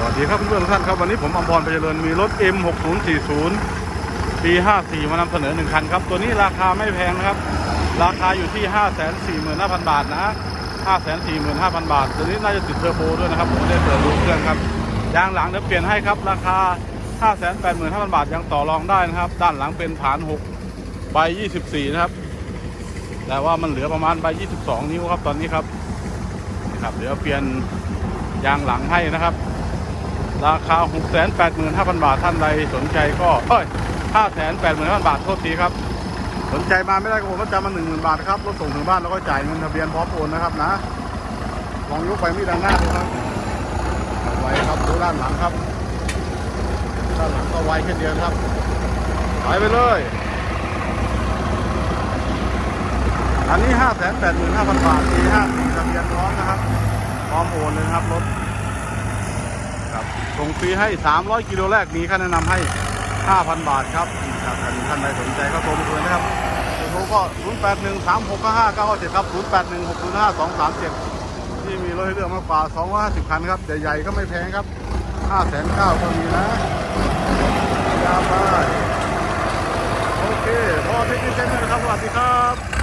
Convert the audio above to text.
สวัสดีครับเพื่อนๆทุกท่านครับวันนี้ผมอมพรไปเจริญมีรถ M6040 ปี54มานำเสนอหนึ่งคันครับ ตัวนี้ราคาไม่แพงนะครับ ราคาอยู่ที่ 545,000 บาทนะ 545,000 บาท ตัวนี้น่าจะติดเทอร์โบด้วยนะครับ ผมได้เปิดดูเครื่องครับยางหลังเดี๋ยวเปลี่ยนให้ครับ ราคา 585,000 บาทยังต่อรองได้นะครับ ด้านหลังเป็นฐาน 6 ใบ 24 นะครับ แต่ว่ามันเหลือประมาณใบ 22 นิ้วครับตอนนี้ครับนี่ครับเดี๋ยวเปลี่ยนยางหลังให้นะครับ ราคา 685,000 บาท ท่านใดสนใจก็ เอ้ย 585,000 บาท โทษทีครับ สนใจมาไม่ได้ก็ผมก็จะมา 10,000 บาทครับ รถส่งถึงบ้านแล้วก็จ่ายเงินทะเบียนพร้อมโอนนะครับนะ ลองยกไปมีด้านหน้าดูครับ ไวครับดูด้านหลังครับ ด้านหลังก็ไวแค่เดียวครับไปไปเลย อันนี้ 585,000 บาทปี54ทะเบียนพร้อมนะครับ พร้อมโอนเลยครับรถ ครับส่งฟรีให้ 300 กิโลแรกมีค่าแนะนำให้ 5,000 บาทครับถ้าท่านใดสนใจก็โทรมาคุยนะครับโทรก็ 0813655997ครับ0816052337 ที่มีรถให้เลือกมากกว่า 250 คันครับ ใหญ่ๆก็ไม่แพงครับ509,000ก็มีนะยาวไปโอเคพอเทคนิคเค่นี้นะครับสวัสดีครับ